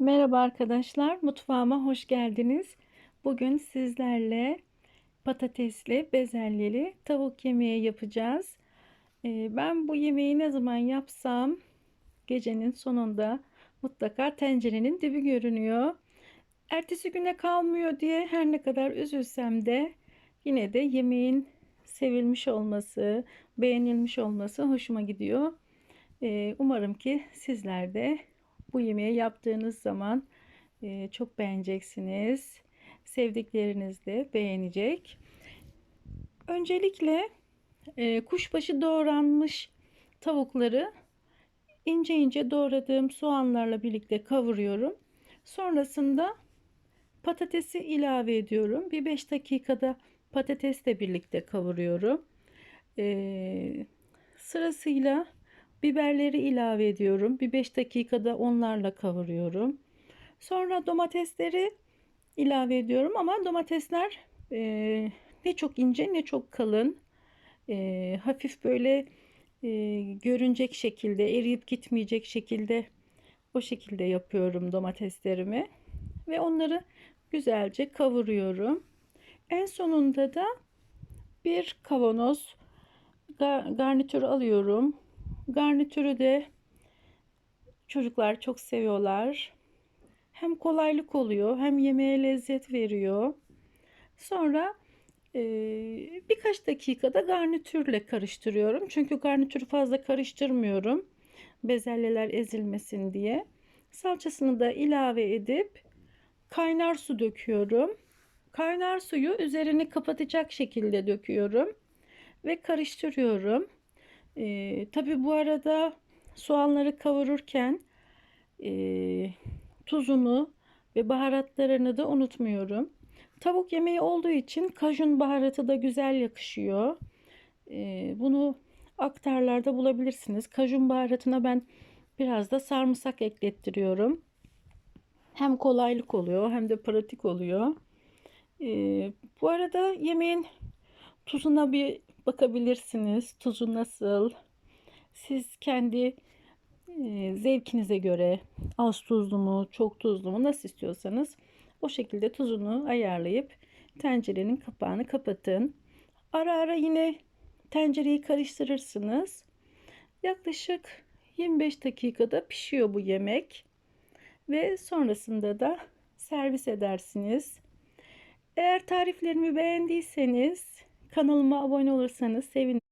Merhaba arkadaşlar, mutfağıma hoş geldiniz. Bugün sizlerle patatesli, bezelyeli tavuk yemeği yapacağız. Ee, Ben bu yemeği ne zaman yapsam gecenin sonunda mutlaka tencerenin dibi görünüyor. Ertesi güne kalmıyor diye her ne kadar üzülsem de yine de yemeğin sevilmiş olması, beğenilmiş olması hoşuma gidiyor. Ee, Umarım ki sizler de bu yemeği yaptığınız zaman e, çok beğeneceksiniz. Sevdikleriniz de beğenecek. Öncelikle e, kuşbaşı doğranmış tavukları ince ince doğradığım soğanlarla birlikte kavuruyorum. Sonrasında patatesi ilave ediyorum. Bir 5 dakikada patatesle birlikte kavuruyorum. E, sırasıyla Biberleri ilave ediyorum. Bir 5 dakikada onlarla kavuruyorum. Sonra domatesleri ilave ediyorum ama domatesler e, ne çok ince ne çok kalın. E, hafif böyle e, görünecek şekilde eriyip gitmeyecek şekilde o şekilde yapıyorum domateslerimi. Ve onları güzelce kavuruyorum. En sonunda da bir kavanoz garnitür alıyorum. Garnitürü de çocuklar çok seviyorlar. Hem kolaylık oluyor hem yemeğe lezzet veriyor. Sonra e, birkaç dakikada garnitürle karıştırıyorum. Çünkü garnitürü fazla karıştırmıyorum. Bezelyeler ezilmesin diye. Salçasını da ilave edip kaynar su döküyorum. Kaynar suyu üzerini kapatacak şekilde döküyorum ve karıştırıyorum. E, tabii bu arada soğanları kavururken e, tuzunu ve baharatlarını da unutmuyorum. Tavuk yemeği olduğu için kajun baharatı da güzel yakışıyor. E, bunu aktarlarda bulabilirsiniz. Kajun baharatına ben biraz da sarımsak eklettiriyorum. Hem kolaylık oluyor hem de pratik oluyor. E, bu arada yemeğin tuzuna bir bakabilirsiniz. Tuzu nasıl? Siz kendi e, zevkinize göre az tuzlu mu, çok tuzlu mu nasıl istiyorsanız o şekilde tuzunu ayarlayıp tencerenin kapağını kapatın. Ara ara yine tencereyi karıştırırsınız. Yaklaşık 25 dakikada pişiyor bu yemek. Ve sonrasında da servis edersiniz. Eğer tariflerimi beğendiyseniz Kanalıma abone olursanız sevinirim.